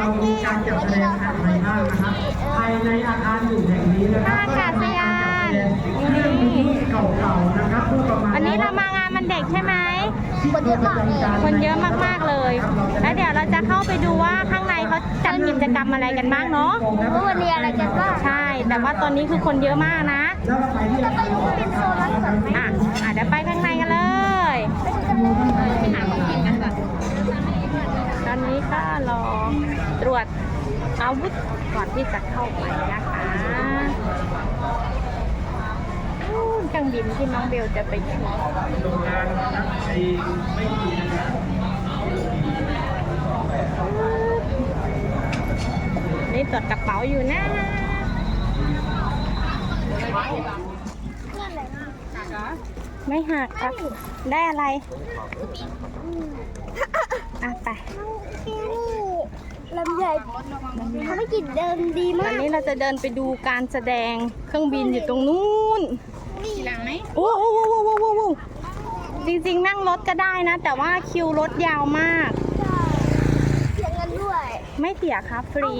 เรามีการจัดแสดงอะไรบ้างนะครับภายในอาคารอยู่แห่งนี้นะครับอากาศยานเครื่องมือเก่าๆนะครับเพื่อประมาณวันนี้เรามางานมันเด็กใช่ไหมคนเยอะมากเลยคนเยอะมากๆเลย แล้วเดี๋ยวเราจะเข้าไปดูว่าข้างในเขาจัดกิจกรรมอะไรกันบ้างเนาะว่าวันนี้อะไรกันบ้างใช่ แต่ว่าตอนนี้คือคนเยอะมากนะแล้วเราไปที่อาคารเป็นโซนร้านสัตว์ไหมอะอะเดี๋ยวไปข้างในกันเลยไปหาของกินกัน ก่อนตอนนี้ก็รอตรวจอาวุธก่อนที่จะเข้าไปนะคะอู้เครื่องบินที่น้องเบลจะไปขึ้นโรงงานนะครับไอ้ไม่มีนะครับนี่ตรวจกระเป๋าอยู่นะไม่หักครับ ได้อะไร อะไปที่นี่ลำใหญ่เขาไม่กินเดิมดีตมาอนก นี้เราจะเดินไปดูการแสดงเครื่องบินอยู่ตรงนู้นนี่หลังไหมโอ้โหโอ้โหโอ้โหโอ้โหจริงๆนั่งรถก็ได้นะ แต่ว่าคิวรถยาวมาก เสียเงินด้วยไม่เสียครับฟรี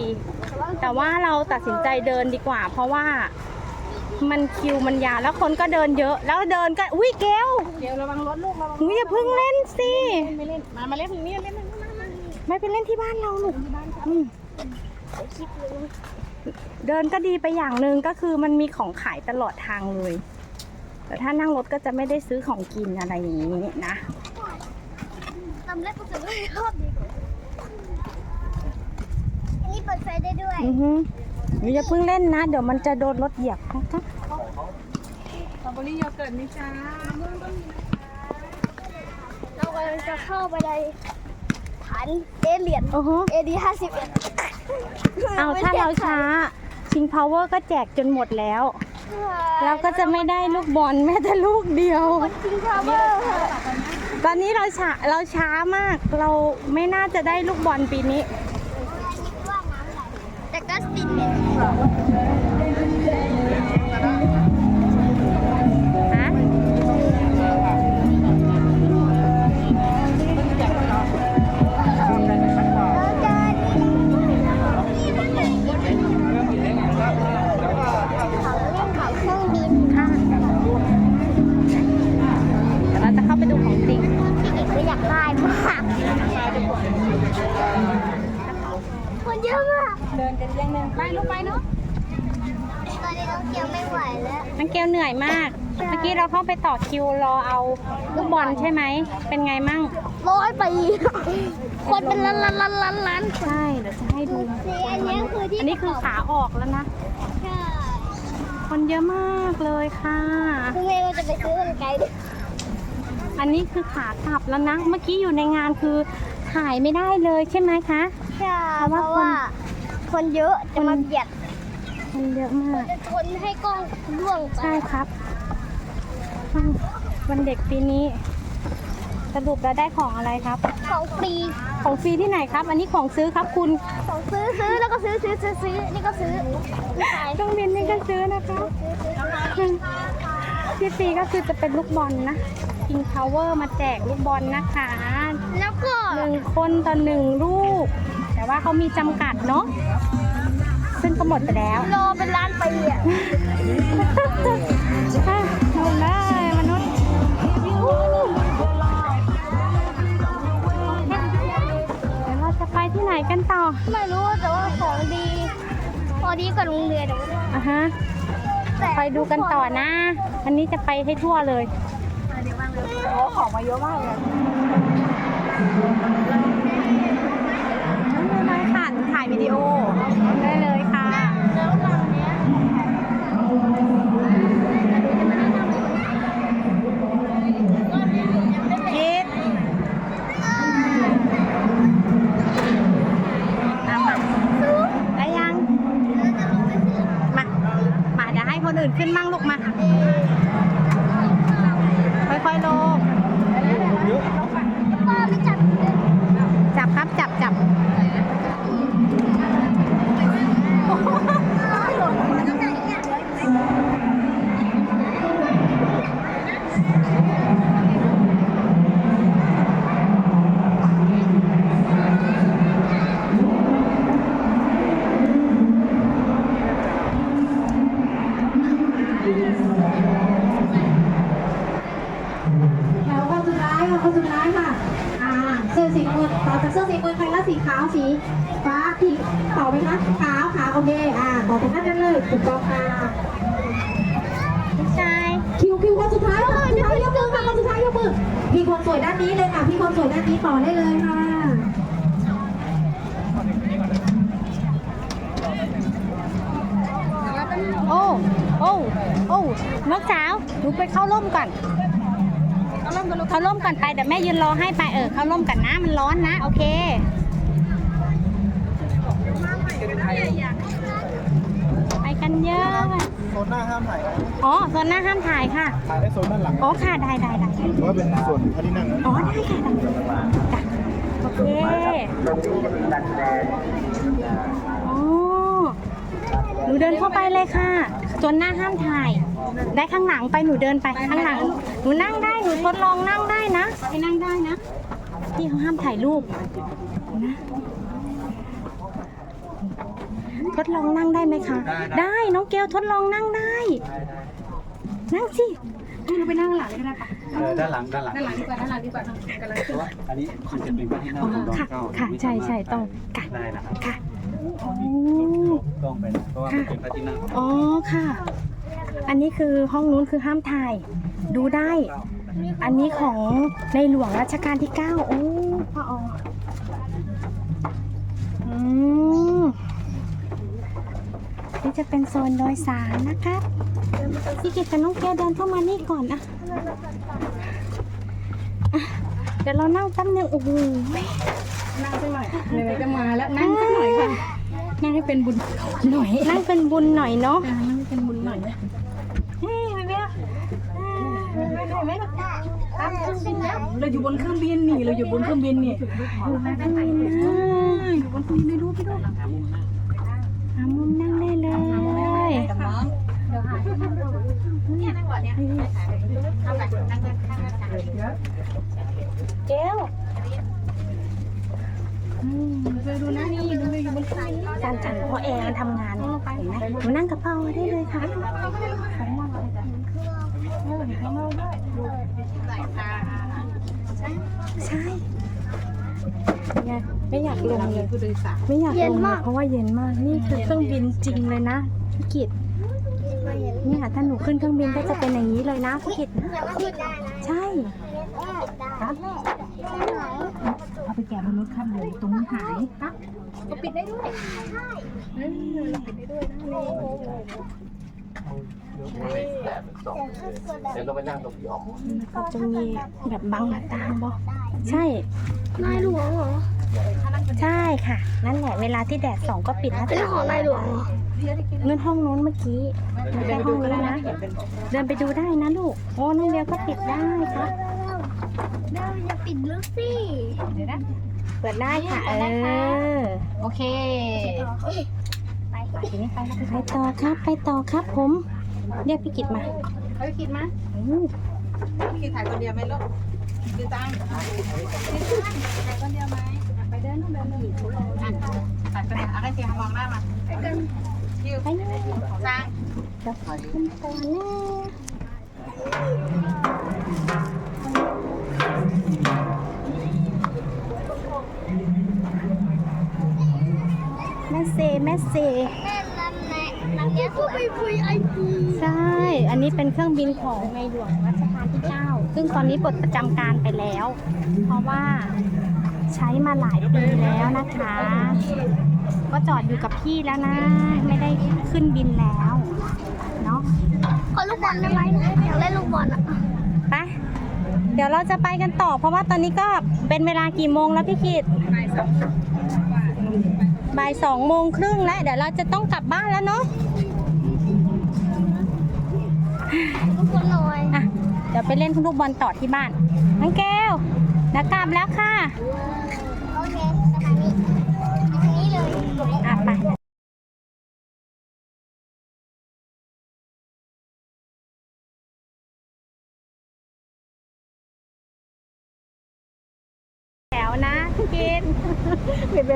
แต่ว่าเราตัดสินใจเดินดีกว่า เพราะว่า มันคิวมันยาวแล้วคนก็เดินเยอะ แล้วเดินก็อุ้ยเกลเดี๋ยวระวังรถลูกระวังหนูอย่าเพิ่งเล่นสิไม่เล่นมามาเล่นตรงนี้เล่นตรงนี้มามาไม่ไปเล่นที่บ้านเราลูกอืมเดี๋ยวคลิปเลยเดินก็ดีไปอย่างหนึ่งก็คือมันมีของขายตลอดทางเลย แต่ถ้านั่งรถก็จะไม่ได้ซื้อของกินอะไรอย่างนี้นะตำเล็กก็จะไม่ชอบดีกว่าอันนี้เปิดไฟได้ด้วยอือฮึ หนูอย่าเพิ่งเล่นนะ เดี๋ยวมันจะโดนรถเหยียบนะคะเรากำลังจะเข้าไปในฐานเอเลียนอือฮึเอดีห้าสิบเอ็ดเอาถ้าเราช้า ชิงพาวเวอร์ก็แจกจนหมดแล้ว เราก็จะไม่ได้ลูกบอลแม้แต่ลูกเดียวจริงค่ะเบอร์ตอนนี้เราช้าเราช้ามาก เราไม่น่าจะได้ลูกบอลปีนี้ แต่ ไปลูกไปเนาะตอนนี้น้องเกียวไม่ไหวแล้วนังเกลเหนื่อยมาก เมื่อกี้เราเข้าไปต่อคิวรอเอาลูกบอลใช่ไหม เป็นไงมั่ง ร้อยปีคนเป็นล้านล้านล้านล้านล้านใช่ เดี๋ยวจะให้ดู สีอันนี้คือที่อันนี้คือขาออกแล้วนะ ใช่คนเยอะมากเลยค่ะคุณเมย์ก็จะไปซื้อกันไกลดิอันนี้คือขากลับแล้วนะ เมื่อกี้อยู่ในงานคือถ่ายไม่ได้เลยใช่ไหมคะ ใช่เพเพราะราะว่าว่า คนเยอะจะมาเบียดคนเยอะมาก จะชนให้กล้องร่วงไปใช่ครับอืมวันเด็กปีนี้ สรุปแล้วได้ของอะไรครับ ของฟรีของฟรีที่ไหนครับ อันนี้ของซื้อครับคุณ ของซื้อซื้อแล้วก็ซื้อซื้อซื้อซื้อนี่ก็ซื้อไม่ขายเครื่องบินนี่ก็ซื้อนะคะที่ฟรีก็คือจะเป็นลูกบอลนะ King Power มาแจกลูกบอลนะคะแล้วก็หนึ่งคนต่อหนึ่งลูก แต่ว่าเขามีจำกัดเนาะซึ่งก็หมดไปแล้วรอเป็นล้านปีอะอะหมดเลยมนุษย์วู้เดี๋ยวเราจะไปที่ไหนกันต่อ ไม่รู้แต่ว่าของดีพอดีกว่าโรงเรียนอะอะฮะแต่ไปดูกันต่อนะ อันนี้จะไปให้ทั่วเลยโอ้ของมาเยอะมากเลย ค่อยๆลงจับครับจับจับ เค อ่าต่อตรงนั้นได้เลยถูกต้องค่ะใช่คิวคิวคนสุดท้ายคนสุดท้ายยกมือค่ะคนสุดท้ายยกมือพี่คนสวยด้านนี้เลยค่ะ พี่คนสวยด้านนี้ต่อได้เลยค่ะโอ้โอ้โอ้น้องสาวหนูไปเข้าร่มก่อนเข้าร่มก่อนไปเดี๋ยวแม่ยืนรอให้ไปเออเข้าร่มก่อนนะมันร้อนนะ โอเคไปกั นเยอะ โซนหน้าห้ามถ่ายนะอ๋อโซนหน้าห้ามถ่ายค่ะ ถ่ายได้โซนด้านหลังอ๋อค่ะได้ได้ได้หรือว่าเป็นส่วนพระที่นั่งอ๋อได้ค่ะได้จ้ะโอเคอ๋อหนูเดินเข้าไปเลยค่ะจนหน้าห้ามถ่าย ได้ข้างหลังไปหนูเดินไปข้างหลัง หนูนั่งได้หนูทดลองนั่งได้นะไปนั่งได้นะพี่เขาห้ามถ่ายรูปนะ ทดลองนั่งได้ไหมคะ ได้น้องเกลทดลองนั่งได้ นั่งสิให้เราไปนั่งหลังก็ได้ปะเออด้านหลังด้านหลังด้านหลังดีกว่าด้านหลังดีกว่าเพราะว่าอันนี้มันจะเป็นพระที่นั่งของดอนค่ะเก้าค่ะไม่ใช่สามารถใช่ต้องค่ะได้นะครับค่ะโอ้ต้องไปนะเพราะว่ามันเป็นพระที่นั่งของอ๋อค่ะ อันนี้คือห้องนู้นคือห้ามถ่าย ดูได้ อันนี้ของในหลวงรัชกาลที่9โอ้พระอออืม นี่จะเป็นโซนโดยสารนะครับพี่กิตกับน้องแก้วเดินเข้ามานี่ก่อนอะอะเดี๋ยวเรานั่งแป๊บนึงโอ้โหนั่งสักหน่อยไหนๆก็มาแล้วนั่งสักหน่อยค่ะนั่งให้เป็นบุญหน่อยนั่งเป็นบุญหน่อยเนาะอ่านั่งให้เป็นบุญหน่อยนะเฮ้ยไม่เบี้ยเห็นไหมล่ะตามเครื่องบินแล้วเราอยู่บนเครื่องบินนี่เราอยู่บนเครื่องบินนี่อยู่บนเครื่องบินนะอยู่บนเครื่องบินไม่รู้พี่ดู หามุมนั่งได้เลยเกลดูนะนี่ดูอยู่บนเครื่องบินจานจันเพราะแอร์มันทำงานเห็นไหมหนูนั่งกระเป๋าได้เลยค่ะใช่ ไงไม่อยากลงเลยไม่อยากลงเลยเพราะว่าเย็นมากนี่คือเครื่องบินจริงเลยนะพี่กิตเนี่ยถ้าหนูขึ้นเครื่องบินก็จะเป็นอย่างนี้เลยนะพี่กิตนะขึ้นได้นะใช่ครับแม่ไหนเอาไปแกะบนรถครับเดี๋ยวตรงนี้หายครับก็ปิดได้ด้วยใช่อืมปิดได้ด้วยนะแต่ถ้า เกิดแบบเดี๋ยวต้องไปนั่งตรงที่ออกก็จะมีแบบบังหน้าต่างบ่ใช่นายหลวงเหรอ ใช่ค่ะ นั่นแหละเวลาที่แดดส่องก็ปิดหน้าเป็นต่างของนายหลวงเหรอนู่นห้องนู้นเมื่อกี้ไม่ใช่ห้องนี้นะ เดินไปดูได้นะลูก โอ้น้องเดียวก็ปิดได้ครับเดี๋ยวอย่าปิดลึกสิเปิดได้ค่ะ เออ โอเค ไปไปต่อครับ ไปต่อครับผม เรียกพี่กิตมาเขาคิดมั้ยอืมคิดถ่ายคนเดียวไหมลูกคิดตังค์ถ่ายคนเดียวไหมไปเดินเดินหนีเขาลงอะถ่ายไปไหนอะไรเสียงมองหน้ามาไปกันคิวไปตังค์เดี๋ยวขอขึ้นตัวนะแม่เซแม่เซแม่ลำแม่ลำเนี้ยก็ไปคุยไอพีใช่ อันนี้เป็นเครื่องบินของในหลวงรัชกาลที่ 9 ซึ่งตอนนี้ปลดประจำการไปแล้ว เพราะว่าใช้มาหลายปีแล้วนะคะ ก็จอดอยู่กับพี่แล้วนะ ไม่ได้ขึ้นบินแล้วเนาะขอลูกบอลได้ไหมอยากเล่นลูกบอลอะไปเดี๋ยวเราจะไปกันต่อ เพราะว่าตอนนี้ก็เป็นเวลากี่โมงแล้วพี่กิต บ่ายสองโมงครึ่งแล้วเดี๋ยวเราจะต้องกลับบ้านแล้วเนาะลูกบอลหน่อยอะเดี๋ยวไปเล่นลูกบอลต่อที่บ้านน้องแก้วเดี๋ยวกลับแล้วค่ะ โอเคสถานีสถานีเลยอะไป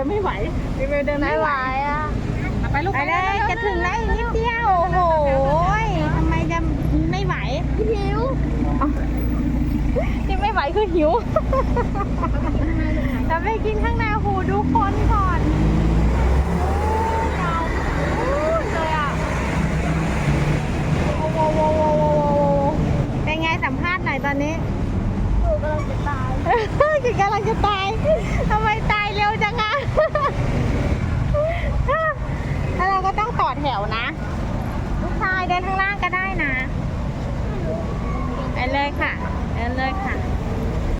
ไม่ไหวรีเวลเดินไม่ไหวอะไปลูกไปเลยจะถึงแล้วนิดเดียวโอ้โหทำไมจะไม่ไหวหิวที่ไม่ไหวคือหิวจะไปกินข้างในหูดูคนก่อนเลยอะโอ้โหเป็นไงสัมภาษณ์หน่อยตอนนี้หนูกำลังจะตายหนูกำลังจะตาย แถวนะ ลูกชายเดินข้างล่างก็ได้นะ ไปเลยค่ะ เดินเลยค่ะ